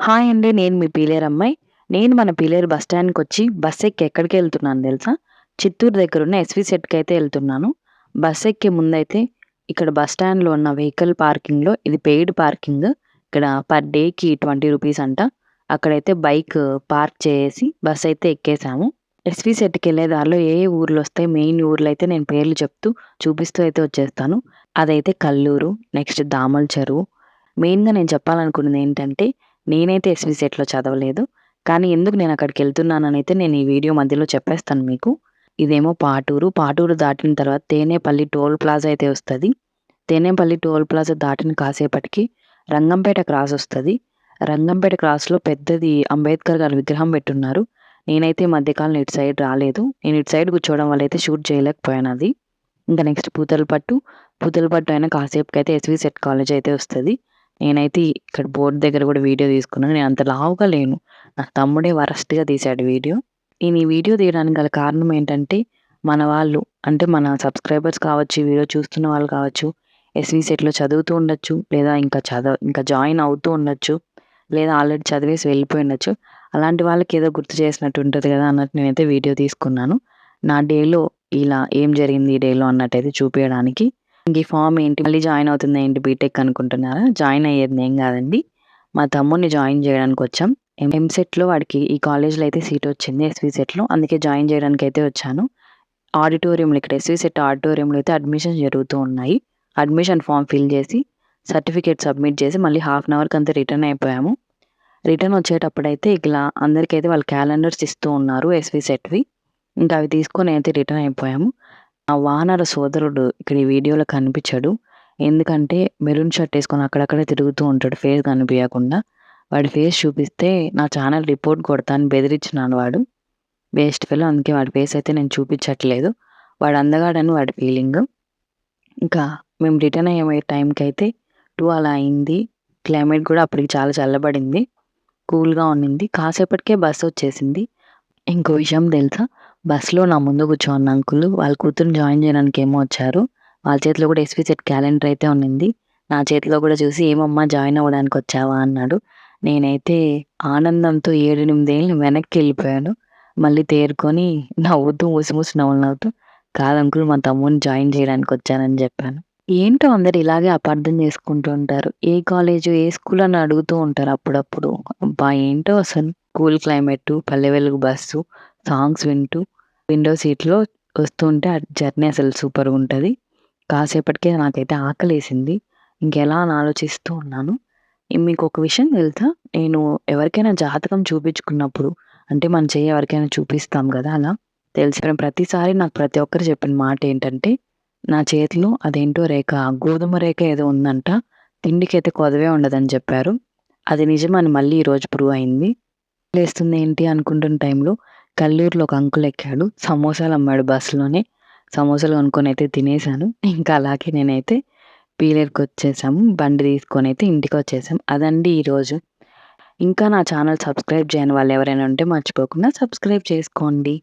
Hi అండి. నేను మీ పీలేరు అమ్మాయి. నేను మన పీలేరు బస్ స్టాండ్కి వచ్చి బస్ ఎక్కి ఎక్కడికి వెళ్తున్నాను తెలుసా? చిత్తూరు దగ్గరున్న ఎస్‌వి సెట్‌కయితే వెళ్తున్నాను బస్ ఎక్కే ముందైతే ఇక్కడ బస్ స్టాండ్‌లో ఉన్న వెహికల్ పార్కింగ్‌లో ఇది పెయిడ్ పార్కింగ్. ఇక్కడ పర్ డేకి ట్వంటీ రూపీస్ అంట. అక్కడైతే బైక్ పార్క్ చేసి బస్ అయితే ఎక్కేసాము. ఎస్‌వి సెట్‌కెళ్ళే దారిలో ఏ ఊర్లు వస్తాయి మెయిన్ ఊర్లయితే నేను పేర్లు చెప్తూ, చూపిస్తూ అయితే వచ్చేస్తాను. అదైతే కల్లూరు, నెక్స్ట్ దామల్ చెరువు. మెయిన్‌గా నేను చెప్పాలనుకున్నది ఏంటంటే, నేనైతే ఎస్‌వి సెట్‌లో చదవలేదు. కానీ ఎందుకు నేను అక్కడికి వెళ్తున్నాననైతే నేను ఈ వీడియో మధ్యలో చెప్పేస్తాను మీకు. ఇదేమో పాటూరు. పాటూరు దాటిన తర్వాత తేనేపల్లి టోల్ ప్లాజా అయితే వస్తుంది తేనేపల్లి టోల్ ప్లాజా దాటిన కాసేపటికి రంగంపేట క్రాస్ వస్తుంది రంగంపేట క్రాస్‌లో పెద్దది అంబేద్కర్ గారి విగ్రహం పెట్టున్నారు. నేనైతే మధ్యకాలం ఇటు సైడ్ రాలేదు. నేను ఇటు సైడ్ కూర్చోవడం వల్ల అయితే షూట్ చేయలేకపోయాను అది. ఇంకా నెక్స్ట్ పూతలపట్టు. పూతలపట్టు అయినా కాసేపుకైతే ఎస్‌వి సెట్ కాలేజ్ అయితే వస్తుంది నేనైతే ఇక్కడ బోర్డు దగ్గర కూడా వీడియో తీసుకున్నాను. నేను అంత లావుగా లేను. నా తమ్ముడే వరస్ట్‌గా తీశాడు వీడియో. నేను ఈ వీడియో తీయడానికి గల కారణం ఏంటంటే, మన వాళ్ళు అంటే మన సబ్స్క్రైబర్స్ కావచ్చు, ఈ వీడియో చూస్తున్న వాళ్ళు కావచ్చు, ఎస్వీ సెట్‌లో చదువుతూ ఉండొచ్చు. లేదా ఇంకా చదవ ఇంకా జాయిన్ అవుతూ ఉండొచ్చు. లేదా ఆల్రెడీ చదివేసి వెళ్ళిపోయి ఉండొచ్చు. అలాంటి వాళ్ళకి ఏదో గుర్తు చేసినట్టు ఉంటుంది కదా! అన్నట్టు నేనైతే వీడియో తీసుకున్నాను. నా డేలో ఇలా ఏం జరిగింది ఈ డేలో అన్నట్టయితే చూపించడానికి ఇంక ఈ ఫామ్ ఏంటి? మళ్ళీ జాయిన్ అవుతుంది ఏంటి బీటెక్ అనుకుంటున్నారా? జాయిన్ అయ్యేది ఏం కాదండి. మా తమ్ముడిని జాయిన్ చేయడానికొచ్చాం. ఎం ఎంసెట్‌లో వాడికి ఈ కాలేజ్‌లో అయితే సీట్ వచ్చింది ఎస్‌వి సెట్‌లో. అందుకే జాయిన్ చేయడానికి అయితే వచ్చాను. ఆడిటోరియంలో ఇక్కడ ఎస్‌వి సెట్ ఆడిటోరియంలో అయితే అడ్మిషన్స్ జరుగుతూ ఉన్నాయి. అడ్మిషన్ ఫామ్ ఫిల్ చేసి, సర్టిఫికేట్ సబ్మిట్ చేసి మళ్ళీ హాఫ్ అన్ అవర్‌కి అంతా రిటర్న్ అయిపోయాము. రిటర్న్ వచ్చేటప్పుడైతే ఇలా అందరికైతే వాళ్ళు క్యాలెండర్స్ ఇస్తూ ఉన్నారు ఎస్‌వి సెట్‌వి. ఇంకా అవి తీసుకొని అయితే రిటర్న్ అయిపోయాము. ఆ వానర సోదరుడు ఇక్కడ ఈ వీడియోలో కనిపించాడు ఎందుకంటే మెరూన్ షర్ట్ వేసుకొని అక్కడక్కడే తిరుగుతూ ఉంటాడు ఫేస్ కనిపించకుండా వాడి ఫేస్ చూపిస్తే నా ఛానల్ రిపోర్ట్ కొడతా అని బెదిరించినాడు వాడు. వేస్ట్ ఫెలో అందుకే వాడి ఫేస్ అయితే నేను చూపించట్లేదు. వాడు అందగాడని వాడి ఫీలింగ్. ఇంకా మేము రిటర్న్ అయ్యే టైంకి అయితే టూ అలా అయింది. క్లైమేట్ కూడా అప్పటికి చాలా చల్లబడింది. కూల్‌గా ఉన్నింది. కాసేపటికే బస్సు వచ్చేసింది. ఇంకో విషయం తెలుసా? బస్‌లో నా ముందు కూర్చోన్న అంకుల్ వాళ్ళ కూతురిని జాయిన్ చేయడానికి ఏమో వచ్చారు. వాళ్ళ చేతిలో కూడా ఎస్‌వి సెట్ క్యాలెండర్ అయితే ఉన్నింది. నా చేతిలో కూడా చూసి "ఏమమ్మా జాయిన్ అవ్వడానికి వచ్చావా?" అన్నాడు. నేనైతే ఆనందంతో 7, 8 ఏళ్ళు వెనక్కెళ్ళిపోయాను. మళ్ళీ తేరుకొని నవ్వుతూ ముసిముసి నవ్వులు నవ్వుతూ "కాదు అంకుల్ మా తమ్ముడిని జాయిన్ చేయడానికి వచ్చానని" చెప్పాను. ఏంటో అందరూ ఇలాగే అపార్థం చేసుకుంటూ ఉంటారు. ఏ కాలేజు, ఏ స్కూల్ అని అడుగుతూ ఉంటారు అప్పుడప్పుడు. అబ్బా! ఏంటో అసలు cool climate, Palle Velugu bus, songs వింటూ విండో సీట్‌లో వస్తుంటే ఆ జర్నీ అసలు సూపర్‌గుంటది. కాసేపటికే నాకైతే ఆకలేసింది. ఇంకెలా అని ఆలోచిస్తూ ఉన్నాను. మీకు ఒక విషయం తెలుసా? నేను ఎవరికైనా జాతకం చూపించుకున్నప్పుడు అంటే మన చేయి ఎవరికైనా చూపిస్తాం కదా! అలా తెలిసిన ప్రతిసారి నాకు ప్రతి ఒక్కరు చెప్పిన మాట ఏంటంటే, నా చేతిలో అదేంటో రేఖ గోధుమ రేఖ ఏదో ఉందంట. తిండికైతే కొదవే ఉండదని చెప్పారు. అది నిజం అని మళ్ళీ ఈరోజు ప్రూవ్ అయింది. లేస్తుంది ఏంటి అనుకుంటున్న టైంలో కల్లూరులో ఒక అంకుల్ ఎక్కాడు. సమోసాలు అమ్మాడు బస్సులోనే సమోసాలు కొనుక్కొని అయితే తినేసాను. ఇంకా అలాగే నేనైతే పీలేరుకొచ్చేసాము. బండి తీసుకొని అయితే ఇంటికి వచ్చేసాం అదండి ఈరోజు. ఇంకా నా ఛానల్ సబ్స్క్రైబ్ చేయని వాళ్ళు ఎవరైనా ఉంటే మర్చిపోకుండా సబ్స్క్రైబ్ చేసుకోండి.